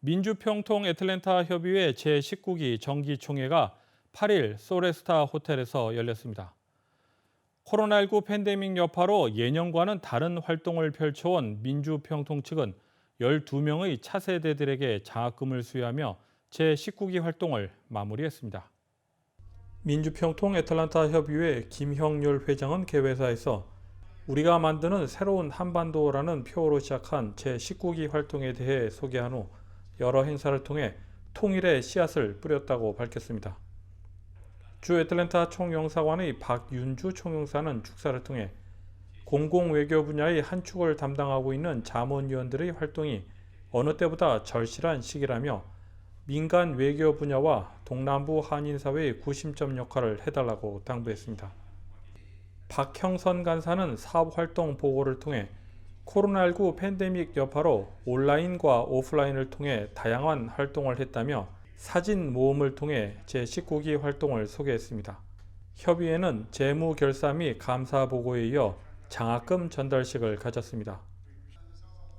민주평통 애틀랜타 협의회 제19기 정기총회가 8일 소레스타 호텔에서 열렸습니다. 코로나19 팬데믹 여파로 예년과는 다른 활동을 펼쳐온 민주평통 측은 12명의 차세대들에게 장학금을 수여하며 제19기 활동을 마무리했습니다. 민주평통 애틀란타 협의회 김형률 회장은 개회사에서 우리가 만드는 새로운 한반도라는 표어로 시작한 제19기 활동에 대해 소개한 후 여러 행사를 통해 통일의 씨앗을 뿌렸다고 밝혔습니다. 주 애틀랜타 총영사관의 박윤주 총영사는 축사를 통해 공공외교 분야의 한 축을 담당하고 있는 자문위원들의 활동이 어느 때보다 절실한 시기라며 민간 외교 분야와 동남부 한인사회의 구심점 역할을 해달라고 당부했습니다. 박형선 간사는 사업활동 보고를 통해 코로나19 팬데믹 여파로 온라인과 오프라인을 통해 다양한 활동을 했다며 사진 모음을 통해 제19기 활동을 소개했습니다. 협의회는 재무 결사 및 감사 보고에 이어 장학금 전달식을 가졌습니다.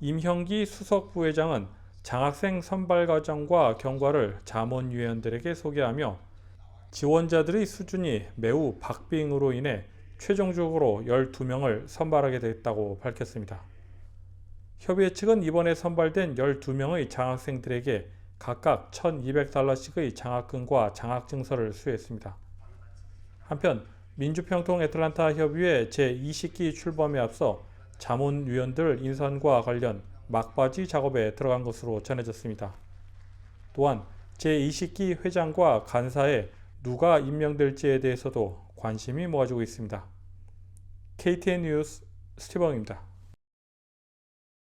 임형기 수석 부회장은 장학생 선발 과정과 경과를 자문위원들에게 소개하며 지원자들의 수준이 매우 박빙으로 인해 최종적으로 12명을 선발하게 됐다고 밝혔습니다. 협의회 측은 이번에 선발된 12명의 장학생들에게 각각 1,200달러씩의 장학금과 장학증서를 수여했습니다. 한편 민주평통 애틀란타 협의회 제20기 출범에 앞서 자문위원들 인선과 관련 막바지 작업에 들어간 것으로 전해졌습니다. 또한 제20기 회장과 간사에 누가 임명될지에 대해서도 관심이 모아지고 있습니다. KTN 뉴스 스티븐입니다.